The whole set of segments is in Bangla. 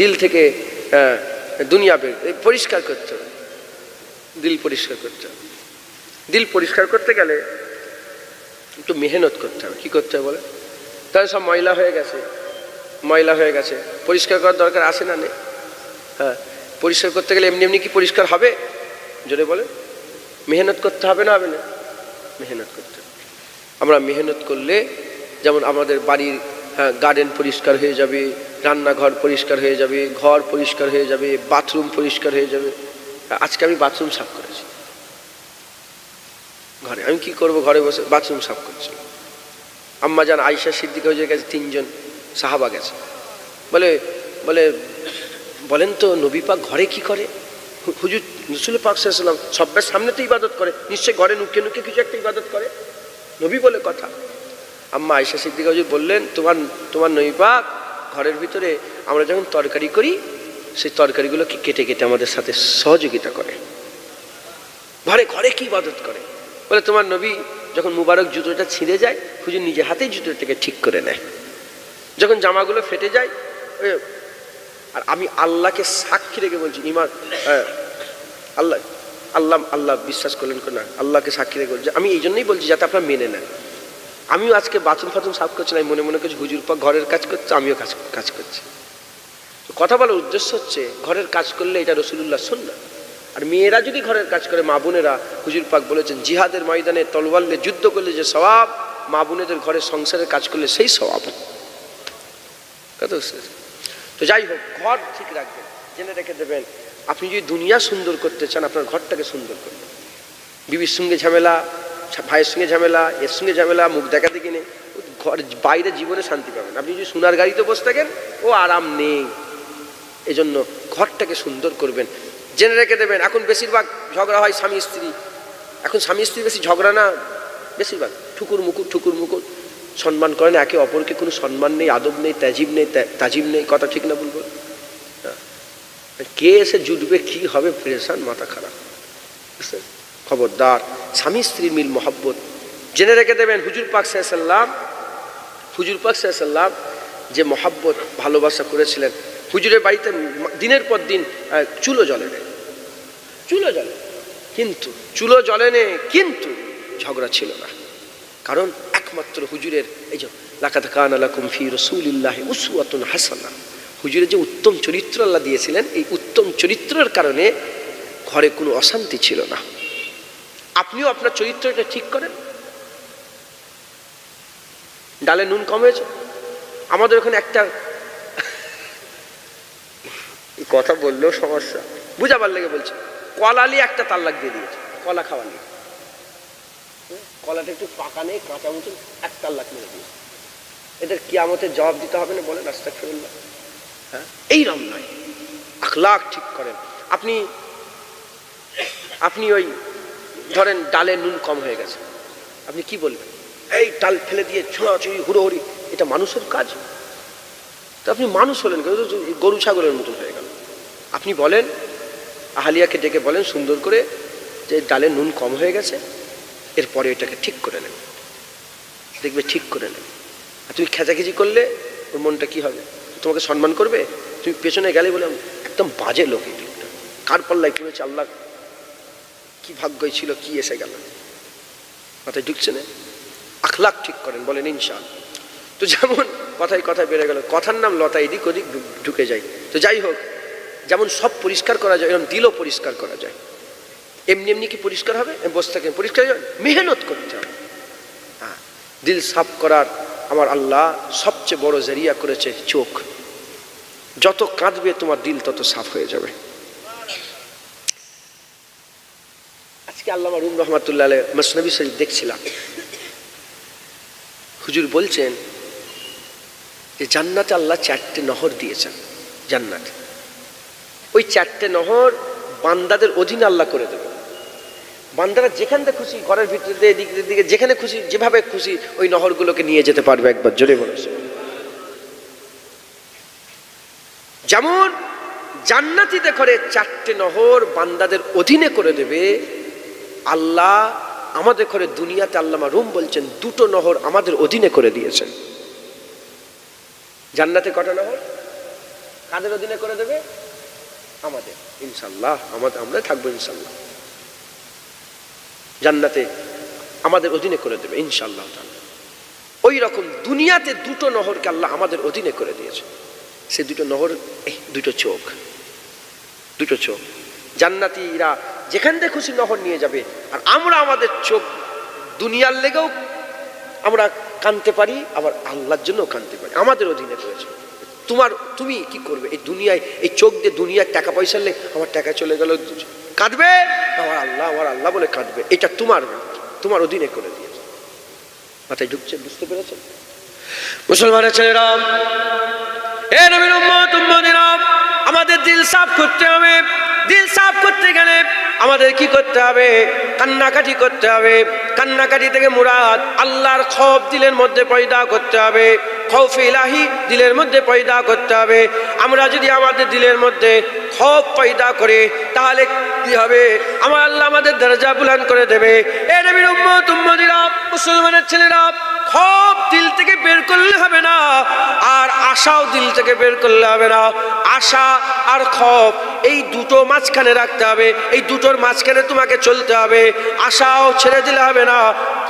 দিল থেকে দুনিয়া বের পরিষ্কার করতে হবে। দিল পরিষ্কার করতে হবে। দিল পরিষ্কার করতে গেলে একটু মেহনত করতে হবে। কী করতে হবে বলে তাহলে সব ময়লা হয়ে গেছে। ময়লা হয়ে গেছে। পরিষ্কার করার দরকার আছে না নেই? হ্যাঁ পরিষ্কার করতে গেলে এমনি এমনি কি পরিষ্কার হবে? জোরে বলে মেহনত করতে হবে না হবে না? মেহনত করতে আমরা মেহনত করলে, যেমন আমাদের বাড়ির গার্ডেন পরিষ্কার হয়ে যাবে, রান্নাঘর পরিষ্কার হয়ে যাবে, ঘর পরিষ্কার হয়ে যাবে বাথরুম পরিষ্কার হয়ে যাবে। আজকে আমি বাথরুম সাফ করেছি। ঘরে, আমি কি করব ঘরে বসে? বাথরুম সাফ করছি। আম্মা যান আয়সা সিদ্দিকা হয়ে গেছে, তিনজন সাহাবা গেছে। বলে বলে, বলেন তো, নবী পাক ঘরে কি করে? হুজুর রসুল পাক সাল্লাম সব্যের সামনে তো ইবাদত করে নিশ্চয়ই ঘরে নুকে নুকে কিছু একটা ইবাদত করে? নবী বলে, কথা। আম্মা আয়সা সিদ্দিকা হুজুর বললেন, তোমার তোমার নবী পাক ঘরের ভিতরে আমরা যখন তরকারি করি, সেই তরকারিগুলোকে কেটে কেটে আমাদের সাথে সহযোগিতা করে। ঘরে ঘরে কি ইবাদত করে? বলে তোমার নবী যখন মুবারক জুতোটা ছিঁড়ে যায়, হুজুর নিজে হাতেই জুতোটাকে ঠিক করে নেয়। যখন জামাগুলো ফেটে যায় আর আমি আল্লাহকে সাক্ষী রেখে বলছি, ইমান আল্লাহ আল্লাহ আল্লাহ বিশ্বাস করলেন না? আল্লাহকে সাক্ষী রেখে বলছি। আমি এই জন্যই বলছি যাতে আপনারা মেনে নেন। আমিও আজকে বাথরুম ফাথরুম সাফ করছি না, আমি মনে মনে করছি হুজুর পাক ঘরের কাজ করছে, আমিও কাজ কাজ করছি। কথা বলার উদ্দেশ্য হচ্ছে, ঘরের কাজ করলে এটা রসুলুল্লাহ না আর মেয়েরা যদি ঘরের কাজ করে, মা বোনেরা, হুজুর পাক বলেছেন, জিহাদের ময়দানে তলওয়াল্লে যুদ্ধ করলে যে স্বভাব মা বোনেদের ঘরে সংসারের কাজ করলে সেই স্বভাব পেরেছেন? তো যাই হোক, ঘর ঠিক রাখবেন, জেনে রেখে দেবেন, আপনি যদি দুনিয়া সুন্দর করতে চান, আপনার ঘরটাকে সুন্দর করবেন। বিবির সঙ্গে ঝামেলা ভাইয়ের সঙ্গে ঝামেলা, এর সঙ্গে ঝামেলা, মুখ দেখা দেখি নেই। ঘর, বাইরে জীবনে শান্তি পাবেন আপনি যদি সোনার গাড়িতে বসে থাকেন, ও আরাম নেই। এজন্য ঘরটাকে সুন্দর করবেন। জেনে রেখে দেবেন, এখন বেশিরভাগ ঝগড়া হয় স্বামী স্ত্রী। এখন স্বামী স্ত্রী বেশি ঝগড়া না, বেশিরভাগ। ঠুকুর মুকুর ঠুকুর মুকুর সম্মান করে না একে অপরকে কোনো সম্মান নেই, আদব নেই, তাজিব নেই তাজিব নেই, কথা ঠিক না বলব হ্যাঁ। কে এসে জুটবে, কি হবে প্রেশান মাথা খারাপ। বুঝছেন? খবরদার, স্বামী স্ত্রীর মিল মহব্বত। জেনে রেখে দেবেন হুজুর পাক সাল্লাম হুজুর পাক সাল্লাম যে মহাব্বত, ভালোবাসা করেছিলেন। হুজুরের বাড়িতে দিনের পর দিন চুলো জ্বলে নেই। চুলো জ্বলে কিন্তু, চুলো জ্বলে নে কিন্তু ঝগড়া ছিল না। কারণ একমাত্র হুজুরের এই যে লাকাত কান আলাকুম ফি রসুলিল্লাহ উসওয়াতুন হাসানা। হুজুরের যে উত্তম চরিত্র আল্লাহ দিয়েছিলেন, এই উত্তম চরিত্রের কারণে ঘরে কোনো অশান্তি ছিল না। আপনিও আপনার চরিত্রটা ঠিক করেন। ডালে নুন কম হয়েছে। আমাদের ওখানে একটা কথা বললেও সমস্যা। বুঝাবার লেগে বলছে, কলালি একটা তাল্লাক দিয়ে দিয়েছে, কলা খাওয়া নিয়ে। কলাটা একটু পাকা নেই, কাঁচা মতন এক তাল্লাক মেরে দিয়েছে। এদের কিয়ামতের জবাব দিতে হবে না বলেন আস্তাক ফিরুল্লাহ হ্যাঁ? এইরকম নয়। আখলাখ ঠিক করেন। আপনি আপনি ওই ধরেন ডালে নুন কম হয়ে গেছে। আপনি কি বলবেন? এই ডাল ফেলে দিয়ে ছোঁড়াছুড়ি, হুড়োহুড়ি, এটা মানুষের কাজ? তো আপনি মানুষ হলেন গরু ছাগলের মতন হয়ে গেল। আপনি বলেন, আহালিয়াকে ডেকে বলেন সুন্দর করে যে ডালে নুন কম হয়ে গেছে, এরপরে এটাকে ঠিক করে নেবে দেখবে ঠিক করে নেবে আর তুমি খেচাখেচি করলে ওর মনটা কি হবে? তোমাকে সম্মান করবে? তুমি পেছনে গেলে বলে, একদম বাজে লোক কার পাল্লায় পড়েছে আল্লাহ? কি ভাগ্যই ছিল, কি এসে গেল? মাথায় ঢুকছে না? আখলাখ ঠিক করেন, বলেন ইনশাল। তো যেমন কথায় কথায় বেড়ে গেল, কথার নাম লতা, এদিক ওদিক ঢুকে যায়। তো যাই হোক, যেমন সব পরিষ্কার করা যায়, এরকম দিলও পরিষ্কার করা যায়। এমনি এমনি কি পরিষ্কার হবে? বসে থাকেন, পরিষ্কার মেহনত করতে হবে। হ্যাঁ দিল সাফ করার আমার আল্লাহ সবচেয়ে বড় জেরিয়া করেছে চোখ। যত কাঁদবে তোমার দিল তত সাফ হয়ে যাবে। আজকে আল্লাহ রুম রহমাতুল্লাহ মসনবী শরীফ দেখছিলাম। হুজুর বলছেন যে জান্নাতে আল্লাহ চারটে নহর দিয়েছেন, জান্নাত। ওই চারটে নহর বান্দাদের অধীনে আল্লাহ করে দেবে বান্দারা যেখান থেকে খুশি, ঘরের ভিতরে এদিক দিকে যেখানে খুশি, যেভাবে খুশি ওই নহরগুলোকে নিয়ে যেতে পারবে একবার, জোরে বলেছে যেমন জান্নাতিতে করে চারটে নহর বান্দাদের অধীনে করে দেবে আল্লাহ আমাদের ঘরে দুনিয়াতে আল্লামা রুম বলছেন, দুটো নহর আমাদের অধীনে করে দিয়েছেন। জান্নাতে কটা নহর? কাদের অধীনে করে দেবে? আমাদের। ইনশাল্লাহ আমাদের আমরা থাকব ইনশাল্লাহ জান্নাতে আমাদের অধীনে করে দেবে ইনশাল্লাহ। ওই রকম দুনিয়াতে দুটো নহরকে আল্লাহ আমাদের অধীনে করে দিয়েছে। সে দুটো নহর দুটো চোখ। দুটো চোখ। জান্নাতিরা যেখান থেকে খুশি নহর নিয়ে যাবে আর আমরা আমাদের চোখ দুনিয়ার লেগেও আমরা কানতে পারি, আবার আল্লাহর জন্য কানতে পারি। আমাদের অধীনে রয়েছে। তোমার, তুমি কি করবে? এই দুনিয়ায়, এই চোখ দিয়ে দুনিয়ার টাকা পয়সা লে আমার টাকা চলে গেল। কাঁদবে? আমার আল্লাহ আমার আল্লাহ বলে কাঁদবে। এটা তোমার তোমার অধীনে করে দিয়েছে। মাথায় ঢুকছে, বুঝতে পেরেছেন? মুসলমানের ছেলেরা, এ উম্মতিরা, আমাদের দিল সাফ করতে হবে। দিল সাফ করতে গেলে আমাদের কি করতে হবে? কান্নাকাটি করতে হবে। কান্নাকাটি থেকে মুরাদ আল্লাহর খব দিলের মধ্যে পয়দা করতে হবে। খৌফ ইলাহি দিলের মধ্যে পয়দা করতে হবে। আমরা যদি আমাদের দিলের মধ্যে খব পয়দা করে, তাহলে কি হবে? আমার আল্লাহ আমাদের দরজা বুলান করে দেবে। এ নবীর উম্মত, উম্মতিরা, মুসলমানের ছেলেরা খব দিল থেকে বের করলে হবে না, আর আশাও দিল থেকে বের করলে হবে না। আশা আর ক্ষোভ, এই দুটো মাঝখানে রাখতে হবে, এই দুটোর মাঝখানে তোমাকে চলতে হবে। আশাও ছেড়ে দিলে হবে না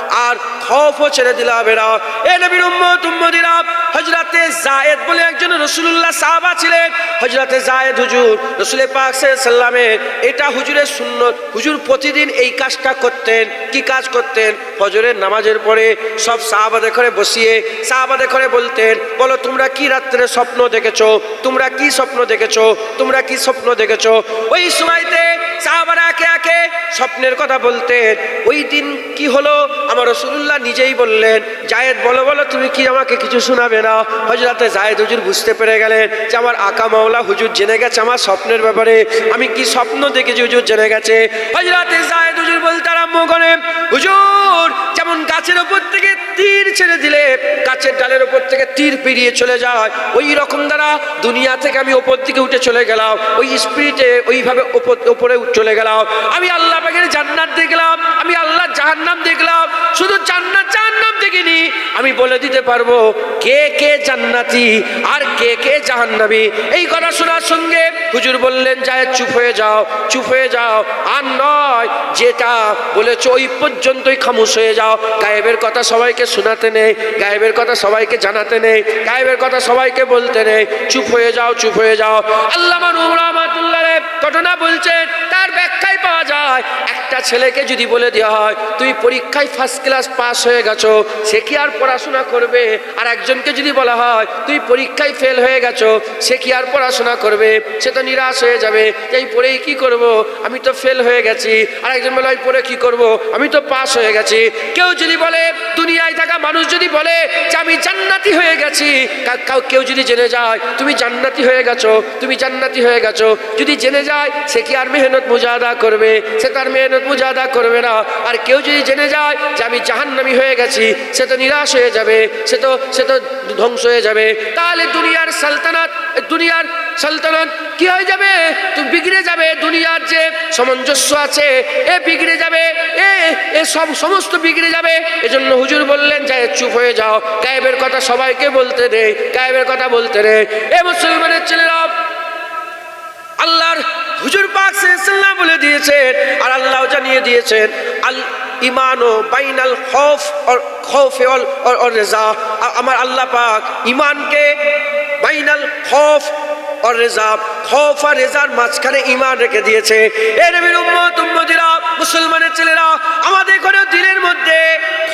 আর খফও ছেড়ে দিলে হবে না এ নবীর উম্মত উম্মদিরা হজরতে জায়েদ বলে একজন রসুল্লাহ সাহাবা ছিলেন। হজরতে জায়েদ হুজুর, রসুল পাক সাল্লামের, এটা হুজুরের সুন্নত। হুজুর প্রতিদিন এই কাজটা করতেন। কি কাজ করতেন? ফজরের নামাজের পরে সব সাহাবাদের ঘরে বসিয়ে সাহাবাদের ঘরে বলতেন, বলো, তোমরা কি রাত্রে স্বপ্ন দেখেছ? তোমরা কি স্বপ্ন দেখেছ? তোমরা কি স্বপ্ন দেখেছ? ওই সময়তে একে একে স্বপ্নের কথা বলতেন। ওই দিন কি হলো? আমার রসুল্লাহ নিজেই বললেন, জায়েদ, বলো বলো, তুমি কি আমাকে কিছু শোনাবে না? হজরতে জায়েদ হুজুর বুঝতে পেরে গেলেন যে আমার আকা মাওলা হুজুর জেনে গেছে আমার স্বপ্নের ব্যাপারে। আমি কি স্বপ্ন দেখেছি হুজুর জেনে গেছে? হজরতে জায়েদ হুজুর বলতে আরম্ভ করে হুজুর, যেমন গাছের ওপর থেকে তীর ছেড়ে দিলে গাছের ডালের ওপর থেকে তীর পেরিয়ে চলে যায়, ওই রকম দ্বারা দুনিয়া থেকে আমি ওপর দিকে উঠে চলে গেলাম। ওই স্পিরিটে ওইভাবে ওপর চলে গেলাম। আমি আল্লাহ পাকের জান্নাত দেখলাম, আমি আল্লাহ জাহান্নাম দেখলাম, শুধু জান্নাত জাহান্নাম দেখিনি, আমি বলে দিতে পারব, কে কে জান্নাতি আর কে কে জাহান্নাবি এই কথা শোনার সঙ্গে হুজুর বললেন, যায় চুপ হয়ে যাও, চুপ হয়ে যাও। আর নয়, যেটা বলেছ ওই পর্যন্তই খামোশ হয়ে যাও। গায়েবের কথা সবাইকে শোনাতে নেই, গায়েবের কথা সবাইকে জানাতে নেই, গায়েবের কথা সবাইকে বলতে নেই। চুপ হয়ে যাও, চুপ হয়ে যাও। আল্লাহ ঘটনা বলছেন তার ব্যাখ্যায় পাওয়া যায়। একটা ছেলেকে যদি বলে দেওয়া হয় তুমি পরীক্ষায় ফার্স্ট ক্লাস পাস হয়ে গেছো, সে কি আর পড়াশোনা করবে? আর একজনকে যদি বলা হয়, তুই পরীক্ষায় ফেল হয়ে গেছো, সে কি আর পড়াশোনা করবে? সে তো নিরাশ হয়ে যাবে এই পড়েই কি করব? আমি তো ফেল হয়ে গেছি। আর একজন বলে আমি পড়ে কি করব? আমি তো পাস হয়ে গেছি। কেউ যদি বলে, দুনিয়ায় থাকা মানুষ যদি বলে যে আমি জান্নাতি হয়ে গেছি কেউ যদি জেনে যায়, তুমি জান্নাতি হয়ে গেছো, তুমি জান্নাতি হয়ে গেছো। যদি জেনে যায়, সে কি আর মেহনত মুজাদা করবে, সে তার মেহনত মুজাদা করবে না। আর কেউ যদি জেনে যায় যে আমি জাহান্নামি হয়ে গেছি, সে তো নিরাশ হয়ে যাবে, সে তো সে তো ধ্বংস হয়ে যাবে। তাহলে দুনিয়ার সালতানাত দুনিয়ার সালতানাত কি হয়ে যাবে? তুমি বিগড়ে যাবে দুনিয়ার যে সামঞ্জস্য আছে, এ বিগড়ে যাবে, এ এ সব সমস্ত বিগড়ে যাবে। এজন্য হুজুর বললেন যে চুপ হয়ে যাও। গায়েবের কথা সবাইকে বলতে নেই গায়েবের কথা বলতে নেই এ মুসলমানের ছেলেরা, আল্লাহর হুজুর পাক সাল্লাল্লাহু বলে দিয়েছেন আর আল্লাহ জানিয়ে দিয়েছেন, আল ইমানো বাইনাল খৌফ খৌফে অল রেজা। আমার আল্লাহ পাক ইমানকে বাইনাল খৌফ অর রেজা, খৌফ আর রেজার মাঝখানে ইমান রেখে দিয়েছে। এ নবীর উম্মত, উম্মতিরা, মুসলমানের ছেলেরা, আমাদের ঘরে দিনের মধ্যে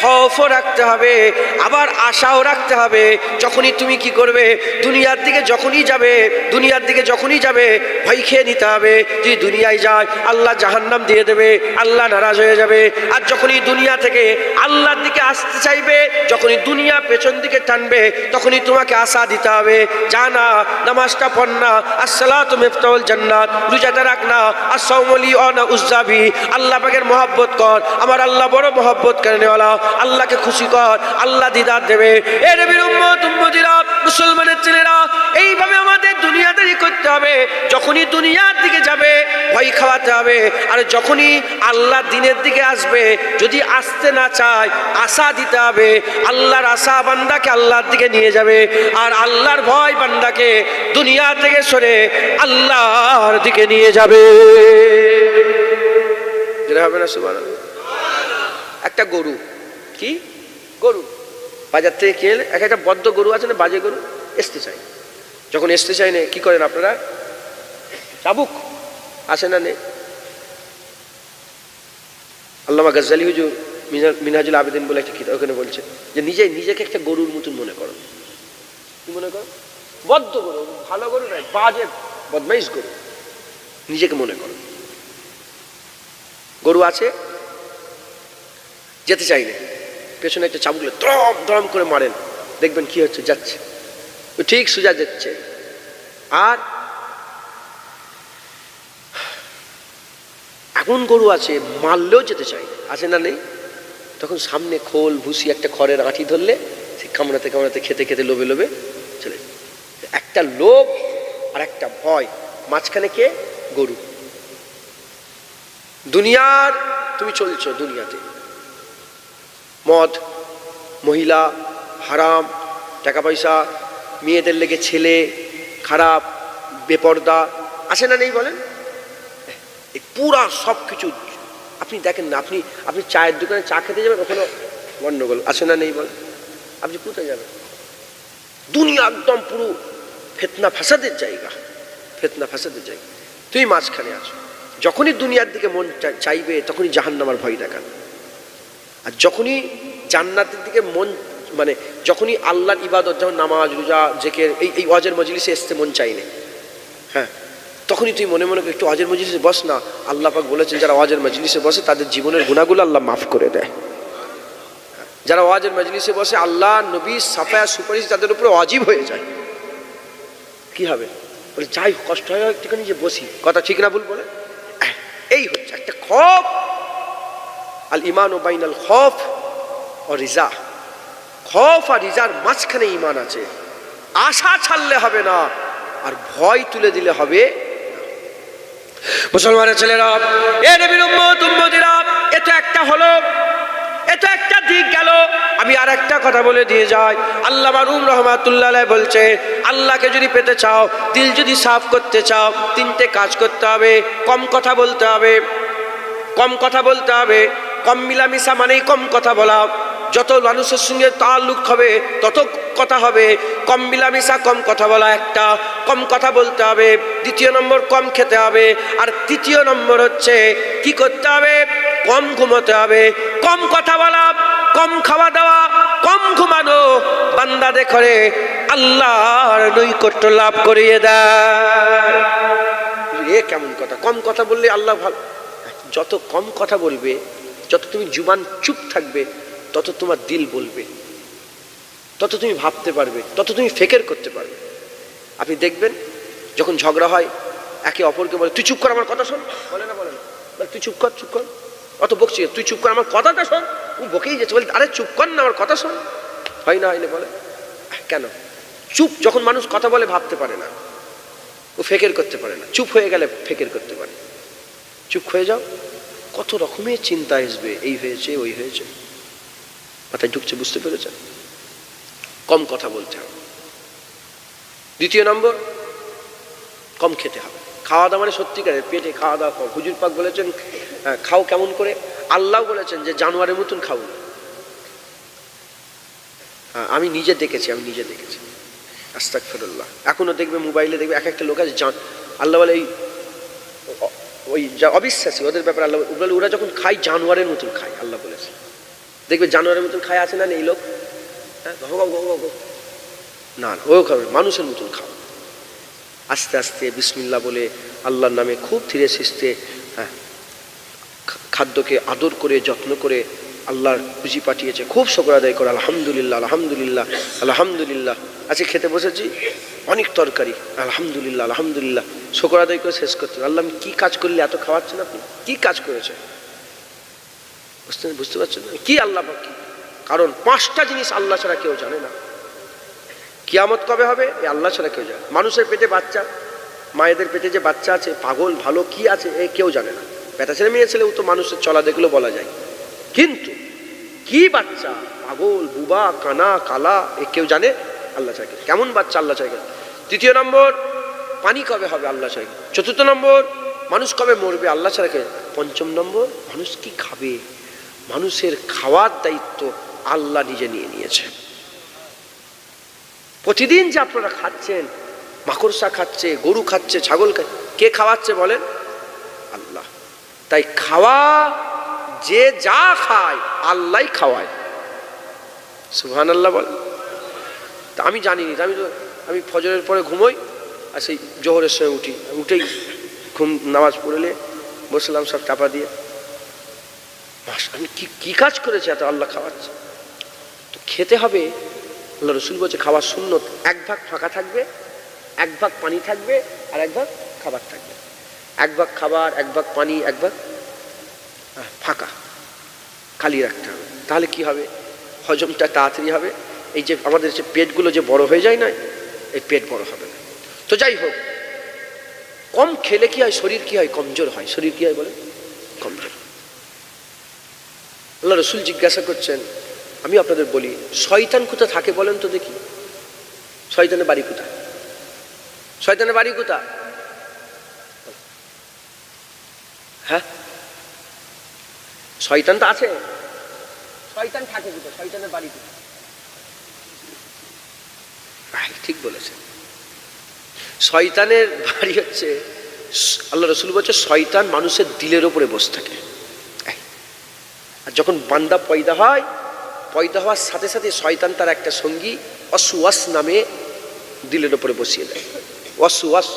খৌফও রাখতে হবে, আবার আশাও রাখতে হবে। যখনই তুমি কি করবে, দুনিয়ার দিকে যখনই যাবে, দুনিয়ার দিকে যখনই যাবে, ভয় খেয়ে নিতে হবে। যদি দুনিয়ায় যায়, আল্লাহ জাহান্নাম দিয়ে দেবে, আল্লাহ নারাজ হয়ে যাবে। আর যখনই দুনিয়া থেকে আল্লাহর দিকে আসতে চাইবে, যখনই দুনিয়া পেছন দিকে টানবে, তখনই তোমাকে আশা দিতে হবে। জানা, নামাজটা পড় না, আসসালাত মেফতাউল জান্নাত, রোজাটা রাখ না আসসাউমলি অনা উজ্জাবি। আল্লাহ পাকের মহব্বত কর। আমার আল্লাহ বড় মহব্বত করেনেওয়ালা আল্লাহকে খুশি কর, আল্লাহ দিদার দেবে। এ মুসলমানের ছেলেরা, এইভাবে আমাদের দুনিয়াদারি করতে হবে। যখনই দুনিয়ার দিকে যাবে, ভয় খাওয়াতে হবে। আর যখনই আল্লাহ দিনের দিকে আসবে, যদি আসতে না চায়, আশা দিতে হবে। আল্লাহর আশা বান্দাকে আল্লাহর দিকে নিয়ে যাবে। আর আল্লাহর ভয় বান্দাকে দুনিয়া থেকে সরে আল্লাহর দিকে নিয়ে যাবে। না একটা গরু। কি? গরু। বাজার থেকে এলে এক একটা বদ্ধ গরু আছে না, বাজে গরু? আসতে চাই। যখন আসতে চাই না, কি করেন আপনারা? চাবুক আসে না নেই? আল্লামা গজ্জালি হুজুর মিনা- মিনহাজুল আবেদিন বলে একটা ওখানে বলছে যে নিজে নিজেকে একটা গরুর মতন মনে করো। কি মনে করো? বদ্ধ গরু, ভালো গরু নয়, বাজে, বদমাইশ গরু। নিজেকে মনে করো। গরু আছে? যেতে চাই না। পেছনে একটা চাবুকলে দ্রম দ্রম করে মারেন। দেখবেন কি হচ্ছে, যাচ্ছে। ঠিক সোজা যাচ্ছে। আর এমন গরু আছে, মারলেও যেতে চাই আছে না নেই? তখন সামনে খোল, ভুসি, একটা খড়ের আঁটি ধরলে সে কামড়াতে কামড়াতে খেতে খেতে লোভে লোভে চলে একটা লোভ আর একটা ভয়। মাঝখানে কে? গরু। দুনিয়ার, তুমি চলছো দুনিয়াতে। মদ, মহিলা, হারাম টাকা পয়সা মেয়েদের লেগে ছেলে, খারাপ, বেপর্দা, আছে না নেই বলেন? এই পুরা সব কিছু আপনি দেখেন না, আপনি আপনি চায়ের দোকানে চা খেতে যাবেন ওখানে গন্ডগোল, আছে না নেই বলেন? আপনি কোথায় যাবেন? দুনিয়া একদম পুরো ফেতনা ফাসাদের জায়গা, ফেতনা ফাসাদের জায়গা। তুই মাঝখানে আছো, যখনই দুনিয়ার দিকে মন চাইবে, তখনই জাহান্নামার ভয় দেখান আর যখনই জান্নাতের দিকে মন মানে যখনই আল্লাহর ইবাদত যেমন নামাজ, রোজা, জেকের, এই এই অজের মজলিসে আসতে মন চাইনে হ্যাঁ তখনই তুই মনে মনে একটু অজের মজলিসে বস না, আল্লাহ পাক বলেছেন, যারা অজের মজলিসে বসে, তাদের জীবনের গুণাগুলো আল্লাহ মাফ করে দেয়। যারা ওয়াজের মজলিসে বসে, আল্লাহ, নবী, সাফায়া, সুপারিশ তাদের উপরে অজীব হয়ে যায়। কি হবে? বলে, যাই কষ্ট হয়, একটুখানি যে বসি। কথা ঠিক না, ভুল বলে? এই হচ্ছে একটা খফ আল ইমান ও বাইনাল খফ ও রিজা। খফ আর রিজার মাঝখানে ইমান আছে। আশা ছাড়লে হবে না, আর ভয় তুলে দিলে হবে মুসলমানের ছেলেরা, এ নবীর উম্মত, উম্মতিরা, এ একটা হলো, এ একটা দিক গেল। আমি আর একটা কথা বলে দিয়ে যাই। আল্লাহ মারুম রহমাতুল্লাহ বলছে, আল্লাহকে যদি পেতে চাও, দিল যদি সাফ করতে চাও, তিনটে কাজ করতে হবে। কম কথা বলতে হবে, কম কথা বলতে হবে। কম মিলামিশা মানেই কম কথা বলা। যত মানুষের সঙ্গে তাল্লুক হবে, তত কথা হবে। কম মিলামিশা, কম কথা বলা একটা। কম কথা বলতে হবে, দ্বিতীয় নম্বর কম খেতে হবে। আর তৃতীয় নম্বর হচ্ছে, কি করতে হবে? কম ঘুমোতে হবে। কম কথা বলা, কম খাওয়া দাওয়া, কম ঘুমানো বান্দা দেখরে আল্লাহর নৈকট্য লাভ করিয়ে দেয়। এ কেমন কথা? কম কথা বললে আল্লাহ ভালো। যত কম কথা বলবে যত তুমি জুবান চুপ থাকবে, তত তোমার দিল বলবে। তত তুমি ভাবতে পারবে, তত তুমি ফেকের করতে পারবে। আপনি দেখবেন, যখন ঝগড়া হয়, একে অপরকে বলে, তুই চুপ কর, আমার কথা শোন। বলে না বলে না। তুই চুপ কর চুপ কর। অত বকছি, তুই চুপ কর, আমার কথাটা শোন। ও বকেই যাচ্ছে, বলে, আরে চুপ কর না, আমার কথা শোন। হয় না হয় না, বলে। কেন? চুপ যখন মানুষ কথা বলে, ভাবতে পারে না। ও ফেকের করতে পারে না। চুপ হয়ে গেলে ফেকের করতে পারে। চুপ হয়ে যাও। কত রকমের চিন্তা আসবে এই হয়েছে ওই হয়েছে। মাথায় ঢুকছে বুঝতে পেরেছেন? কম কথা বলতে হবে। দ্বিতীয় নম্বর কম খেতে হবে। খাওয়া দাওয়া মানে সত্যিকারের পেটে খাওয়া দাওয়া কম। হুজুর পাক বলেছেন আহ, খাও কেমন করে? আল্লাহ বলেছেন যে জানোয়ারের মতন খাও হ্যাঁ, আমি নিজে দেখেছি আমি নিজে দেখেছি। আস্তাক ফেরুল্লাহ এখনও দেখবে মোবাইলে দেখবে এক একটা লোক আছে জান আল্লাহ বলে এই ওই যা অবিশ্বাসী, ওদের ব্যাপারে আল্লাহ বলে ওরা যখন খায়, জানোয়ারের মতন খায়, আল্লাহ বলেছে। দেখবে জানোয়ারের মতন খায় আছে না এই লোক? হ্যাঁ। না ও খাবে, মানুষের মতন খাও আস্তে আস্তে বিসমিল্লা বলে আল্লাহর নামে খুব ধীরে সিস্তে হ্যাঁ খাদ্যকে আদর করে, যত্ন করে আল্লাহর খুশি পাঠিয়েছে। খুব শকর আদায় করে, আলহামদুলিল্লাহ আলহামদুলিল্লাহ আলহামদুলিল্লাহ। আচ্ছা খেতে বসেছি? অনেক তরকারি। আলহামদুলিল্লাহ আলহামদুলিল্লাহ। শকর আদায় করে শেষ করতে আল্লাহ আমি কী কাজ করলে এত খাওয়াচ্ছেন আপনি? কী কাজ করেছে বুঝতে বুঝতে পারছেন? কি আল্লাহ কি? কারণ পাঁচটা জিনিস আল্লাহ ছাড়া কেউ জানে না। কিয়ামত কবে হবে? এ আল্লাহ ছাড়া কেউ জানে মানুষের পেটে বাচ্চা, মায়েদের পেটে যে বাচ্চা আছে, পাগল, ভালো কি আছে, এ কেউ জানে না। বেটা ছেলে, মেয়ে ছেলেও তো মানুষের চলা দেখলেও বলা যায়। কিন্তু কি বাচ্চা, পাগল, বুবা, কানা, কালা, এ কেউ জানে? আল্লাহ চাইকে কেমন বাচ্চা আল্লাহ চাইকে তৃতীয় নম্বর, পানি কবে হবে আল্লাহ চাইকে চতুর্থ নম্বর, মানুষ কবে মরবে আল্লাহ ছাড়াকে পঞ্চম নম্বর, মানুষ কি খাবে? মানুষের খাওয়ার দায়িত্ব আল্লাহ নিজে নিয়ে নিয়েছে প্রতিদিন যে আপনারা খাচ্ছেন, মাকড়সা খাচ্ছে, গরু খাচ্ছে, ছাগল খাচ্ছে, কে খাওয়াচ্ছে বলেন? আল্লাহ। তাই খাওয়া, যে যা খায় আল্লাহ খাওয়ায়। সুহান আল্লাহ বলে তা আমি জানি নি আমি তো, আমি ফজরের পরে ঘুমোই আর সেই জোহরের সময় উঠি। উঠেই ঘুম, নামাজ পড়লে বসলাম সব চাপা দিয়ে। মাস, আমি কি কি কাজ করেছি এত আল্লাহ খাওয়াচ্ছে? তো খেতে হবে। আল্লাহ রসুল বলছে, খাওয়ার শূন্য এক ভাগ ফাঁকা থাকবে, এক ভাগ পানি থাকবে আর এক ভাগ খাবার থাকবে। এক ভাগ খাবার, এক ভাগ পানি, এক ভাগ ফাঁকা। খালি রাখতে হবে। তাহলে কি হবে? হজমটা তাড়াতাড়ি হবে। এই যে আমাদের যে পেটগুলো যে বড় হয়ে যায় না, এই পেট বড় হবে না। তো যাই হোক, কম খেলে কি হয়, শরীর কি হয়? কমজোর হয়। শরীর কি হয় বলে কমজোর। আল্লাহ রসুল জিজ্ঞাসা করছেন, আমি আপনাদের বলি, শয়তান কোথা থাকে বলেন তো দেখি। শয়তানের বাড়ি কোথা শয়তানের বাড়ি কোথা হ্যাঁ? শয়তান তো আছে। শয়তান থাকে কোথায়? শয়তানের বাড়ি কোথায়? ঠিক বলেছেন। শয়তানের বাড়ি হচ্ছে, আল্লাহ রসুল বলছে, শয়তান মানুষের দিলের ওপরে বসে থাকে। আর যখন বান্দা পয়দা হয়, পয়দা হওয়ার সাথে সাথে শয়তান তার একটা সঙ্গী অসুয়াস নামে দিলের ওপরে বসিয়ে দেয়। অসুয়াস,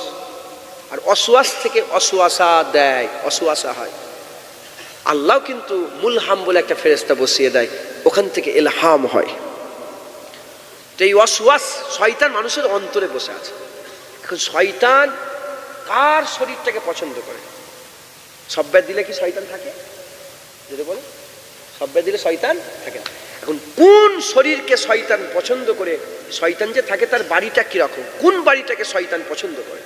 আর অসুয়াস থেকে অসুয়াশা দেয় অসুয়াশা হয়। আল্লাহ কিন্তু মুলহাম বলে একটা ফেরেস্তা বসিয়ে দেয়, ওখান থেকে এলহাম হয়। তো এই অসুয়াস শয়তান মানুষের অন্তরে বসে আছে। এখন শয়তান কার শরীরটাকে পছন্দ করে? সব্বাই দিলে কি শয়তান থাকে? যদি বলে সব্বাই দিলে শয়তান থাকে না। এখন কোন শরীরকে শয়তান পছন্দ করে? শয়তান যে থাকে তার বাড়িটা কীরকম? কোন বাড়িটাকে শয়তান পছন্দ করে?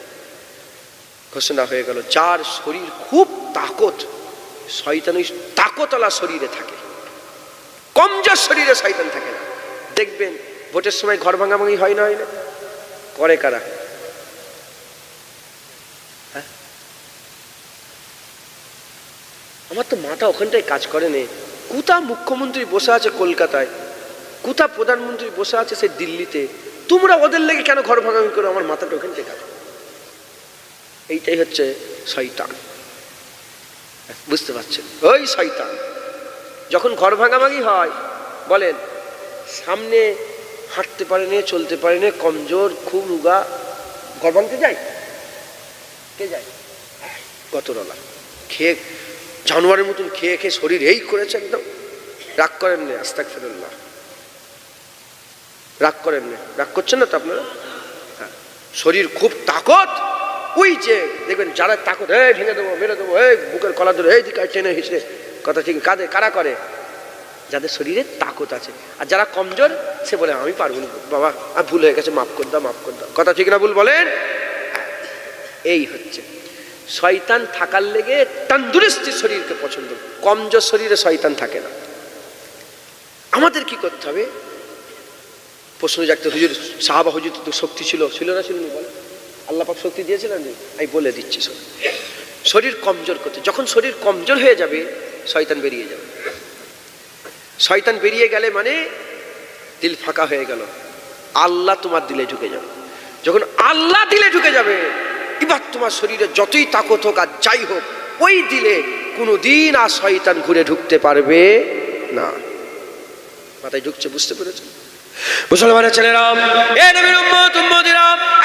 ঘোষণা হয়ে গেল, যার শরীর খুব তাকত, শয়তান ওই তাকতলা শরীরে থাকে। কমজোর শরীরে শয়তান থাকে না। দেখবেন ভোটের সময় ঘর ভাঙাভাঙি হয় না হয় না? করে কারা? হ্যাঁ? আমার তো মাথা ওখানটায় কাজ করে নে। কোথা মুখ্যমন্ত্রী বসে আছে কলকাতায় কোথা প্রধানমন্ত্রী বসে আছে সে দিল্লিতে। তোমরা ওদের লেগে কেন ঘর ভাঙাভাঙি করো? আমার মাথাটা ওখানটায় কাজ এইটাই হচ্ছে শয়তান। বুঝতে পারছেন? ওই শয়তান। যখন ঘর ভাঙাভাঙি হয়, বলেন, সামনে হাঁটতে পারে না চলতে পারে না কমজোর, খুব রুগা। ভাঙতে যায়? কে যায়? গতরলা খেয়ে, জানোয়ারের মতন খেয়ে খেয়ে শরীর এই করেছে একদম। রাগ করেন না আস্তাক ফেরুল্লাহ রাগ করেন না। রাগ করছেন না তো আপনারা? হ্যাঁ। শরীর খুব তাকত। ওই যে, দেখবেন যারা তাকত, এই ভেঙে দেবো, মেরে দেবো, এই বুকের কলা ধরে এই দিকে টেনে হিসড়ে কথা ঠিক কাঁদে, কারা করে? যাদের শরীরে তাকত আছে। আর যারা কমজোর, সে বলে, আমি পারব না, বাবা, আর ভুল হয়ে গেছে, মাফ কর দাও, মাফ কর দাও। কথা ঠিক না ভুল বলেন? এই হচ্ছে। শয়তান থাকার লেগে তন্দুরস্তি শরীরকে পছন্দ কমজোর শরীরে শয়তান থাকে না। আমাদের কি করতে হবে? প্রশ্ন জাগতে, হুজুর, সাহাবা হুজুর তো শক্তি ছিল ছিল না, ছিল বলে। আল্লাহ পাক শক্তি দিয়েছিলেন আমি বলে দিচ্ছি শরীর কমজোর করতে, যখন শরীর কমজোর হয়ে যাবে, শয়তান বেরিয়ে যাবে। শয়তান বেরিয়ে গেলে মানে দিল ফাঁকা হয়ে গেল। আল্লাহ তোমার দিলে ঢুকে যাবে। যখন আল্লাহ দিলে ঢুকে যাবে, এবার তোমার শরীরে যতই তাকত হোক আর যাই হোক, ওই দিলে কোনো দিন আর শয়তান ঘুরে ঢুকতে পারবে না। মাথায় ঢুকছে, বুঝতে পেরেছ? মুসলমানের ছেলেরা, এ নবীর উম্মত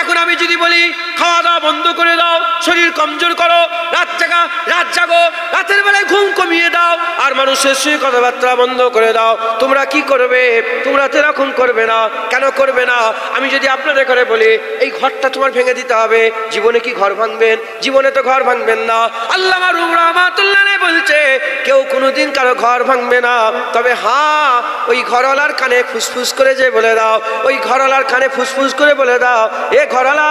এখন আমি যদি বলি খাওয়া দাওয়া বন্ধ করে দাও, শরীর কমজোর করো, রাত জাগা, রাত জাগো, রাতের বেলায় ঘুম কমিয়ে দাও, আর মানুষের সঙ্গে কথাবার্তা বন্ধ করে দাও। তোমরা কি করবে? তোমরা তো এরকম করবে না। কেন করবে না? আমি যদি আপনাদের করে বলি, এই ঘরটা তোমার ভেঙে দিতে হবে। জীবনে কি ঘর ভাঙবেন? জীবনে তো ঘর ভাঙবেন না। আল্লাহ রহমাতুল্লাহ বলছে, কেউ কোনোদিন কারও ঘর ভাঙবে না। তবে হ্যাঁ ওই ঘরওয়ালার কানে ফুসফুস করে যে বলে দাও, ওই ঘরওয়ালার কানে ফুসফুস করে বলে দাও, এ ঘরওয়ালা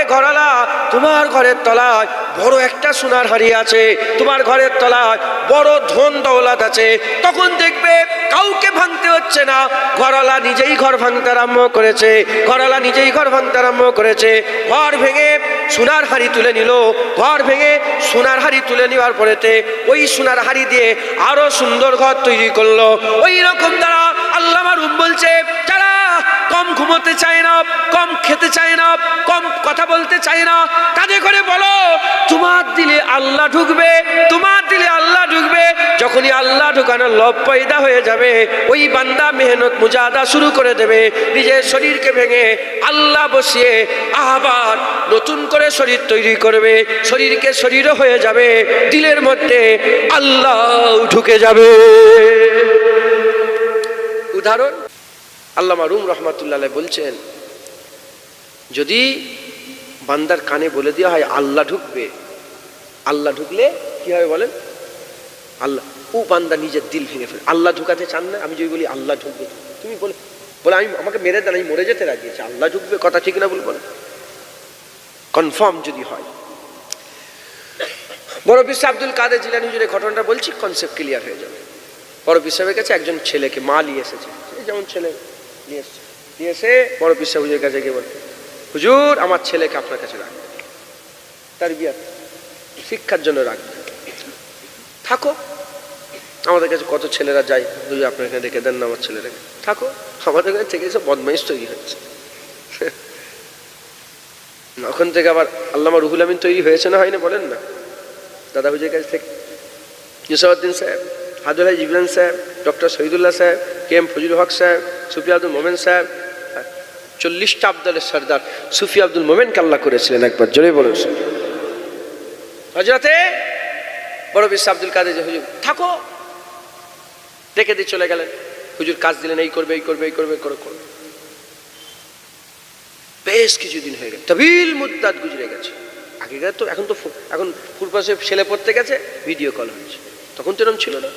এ ঘর ঘরালা, তোমার ঘরের তলায় বড় একটা সোনার হাড়ি আছে, তোমার ঘরের তলায় বড় ধন দৌলত আছে। তখন দেখবে কাউকে ভাঙতে হচ্ছে না ঘরওয়ালা নিজেই ঘর ভাঙতে আরম্ভ করেছে ঘরওয়ালা নিজেই ঘর ভাঙতে আরম্ভ করেছে। ঘর ভেঙে সোনার হাড়ি তুলে নিল, ঘর ভেঙে সোনার হাড়ি তুলে নেওয়ার পরেতে ওই সোনার হাড়ি দিয়ে আরও সুন্দর ঘর তৈরি করল। ওই রকম দ্বারা আল্লাহ রুম বলছে, যারা কম ঘুমোতে চায় না, কম খেতে চায় না, কম কথা বলতে চায় না কাজে করে বলো, তোমার দিলে আল্লাহ ঢুকবে, তোমার দিলে আল্লাহ ঢুকবে, যখনই আল্লাহ ঢুকানোর লব পয়দা হয়ে যাবে, ওই বান্দা মেহনত মুজাদা শুরু করে দেবে, নিজের শরীরকে ভেঙে আল্লাহ বসিয়ে আবার নতুন করে শরীর তৈরি করবে, শরীরকে শরীরও হয়ে যাবে, দিলের মধ্যে আল্লাহ ঢুকে যাবে। উদাহরণ আল্লামা রুম রহমাতুল্লাহ বলছেন, যদি বান্দার কানে বলে দেওয়া হয়, আল্লাহ ঢুকবে, আল্লাহ ঢুকলে কি হবে বলেন? আল্লাহ, ও বান্দা নিজের দিল ভেঙে ফেলে। আল্লাহ ঢুকাতে চান না? আমি যদি বলি, আল্লাহ ঢুকবে, তুমি বলে বলে আমি, আমাকে মেরে দেন, আমি মরে যেতে রাজি আল্লাহ ঢুকবে, কথা ঠিক না বলব না কনফার্ম যদি হয়। বড় বিশ্ব আব্দুল কাদের জিলানি হুজুরের ঘটনাটা বলছি কনসেপ্ট ক্লিয়ার হয়ে যাবে। বড় বিশ্বের কাছে একজন ছেলেকে, মা নিয়ে এসেছে। যেমন ছেলে নিয়ে এসছে। নিয়ে এসে বড় বিশ্ব হুজুরের কাছে গিয়ে বলে, হুজুর, আমার ছেলেকে আপনার কাছে রাখবে তার বিয়ার শিক্ষার জন্য রাখবে থাকো। আমাদের কাছে কত ছেলেরা যায়, হুজুর আপনার এখানে রেখে দেন না আমার ছেলেটাকে। থাকো। আমাদের কাছে থেকে এসব বদমাইশ তৈরি হচ্ছে। ওখান থেকে আবার আল্লামা রুহুল আমিন তৈরি হয়েছে না হয় না বলেন না? দাদা হুজুরের কাছ থেকে ইউসাউদ্দিন সাহেব হাদুল হাজ ইবরান সাহেব ডক্টর শহীদুল্লাহ সাহেব কে এম ফজুল হক সাহেব সুফি আব্দুল মোমেন সাহেব চল্লিশটা আব্দালের সর্দার সুফি আব্দুল মোমেনকে আল্লাহ করেছিলেন একবার, জোরে বলুন হজরতে বড় বিশ্ব আব্দুল কাদের হুজুর, থাকো। রেখে দিয়ে চলে গেলেন। হুজুর কাজ দিলেন, এই করবে এই করবে এই করবে, করে করবে বেশ কিছুদিন হয়ে গেছে তবিল মুদ্দাত গুজরে গেছে। আগেকার তো এখন তো এখন ফুরপাশে ছেলে পড়তে গেছে ভিডিও কল হয়েছে। তখন তো এরকম ছিল না।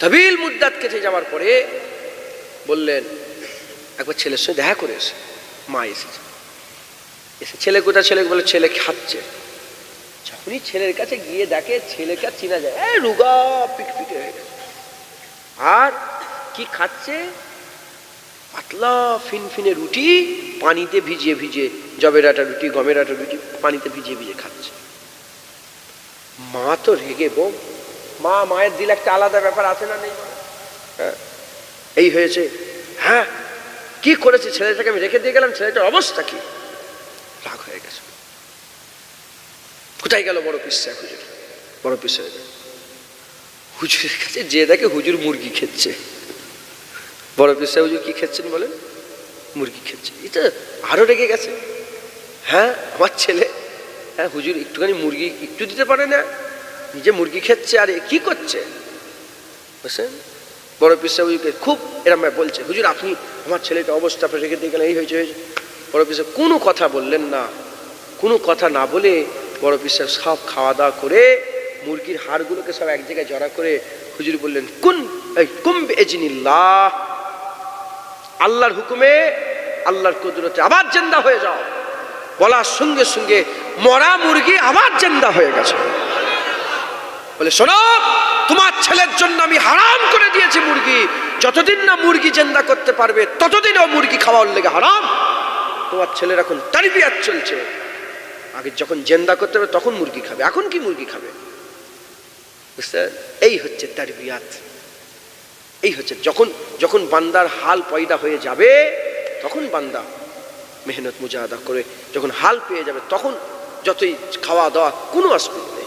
তবিল মুদ্দাত কেটে যাওয়ার পরে বললেন, একবার ছেলের সঙ্গে দেখা করে এসে। মা এসেছে। এসে ছেলে কোথা ছেলে বলে, ছেলে খাচ্ছে। যখনই ছেলের কাছে গিয়ে দেখে, ছেলেকে চিনা যায় এই রুগা পিকপিকে হয়ে গেছে। আর কি খাচ্ছে? পাতলা ফিনফিনে রুটি, পানিতে ভিজিয়ে ভিজিয়ে, জবের আটা রুটি, গমের আটা রুটি, পানিতে ভিজিয়ে ভিজিয়ে খাচ্ছে। মা তো রেগে বোম মা, মায়ের দিল একটা আলাদা ব্যাপার আছে না নেই? হ্যাঁ এই হয়েছে। হ্যাঁ কি করেছে ছেলেটাকে আমি রেখে দিয়ে গেলাম? ছেলেটার অবস্থা কি? রাগ হয়ে গেছে। কোথায় গেল বড় পিসা হুজুর বড় পিসা হুজুরের কাছে যে দেখে হুজুর মুরগি খেচ্ছে। বড় পিসা হুজুর কি খেচ্ছেন বলেন? মুরগি খেচ্ছে। এটা আরও রেগে গেছে। হ্যাঁ আমার ছেলে। হ্যাঁ হুজুর একটুখানি মুরগি একটু দিতে পারে না? নিজে মুরগি খেচ্ছে আর কি করছে? বুঝছেন? বড় পিসা হুজুরকে খুব এরম বলছে, হুজুর, আপনি আমার ছেলেটা অবস্থা রেখে দিয়ে গেলেন, এই হয়েছে হয়েছে। বড় পিসা কোনো কথা বললেন না। কোনো কথা না বলে বড় পিসা সব খাওয়া দাওয়া করে মুরগির হাড়গুলোকে সব এক জায়গায় জড়া করে হুজুর বললেন, কুন কুম্ভ এজিনিল্লাহ আল্লাহর হুকুমে আল্লাহর কুদরতে আবার জেন্দা হয়ে যাও। বলার সঙ্গে সঙ্গে মরা মুরগি আবার জেন্দা হয়ে গেছে। বলে, শোনো, তোমার ছেলের জন্য আমি হারাম করে দিয়েছি মুরগি। যতদিন না মুরগি জেন্দা করতে পারবে ততদিন ও মুরগি খাওয়ার লেগে হারাম। তোমার ছেলের এখন তারিবিয়াত চলছে। আগে যখন জেন্দা করতে হবে তখন মুরগি খাবে। এখন কি মুরগি খাবে? এই হচ্ছে তারবিয়াত। এই হচ্ছে, যখন যখন বান্দার হাল পয়দা হয়ে যাবে, তখন বান্দা মেহনত মুজাহাদা করে, যখন হাল পেয়ে যাবে, তখন যতই খাওয়া দাওয়া কোনো অসুবিধা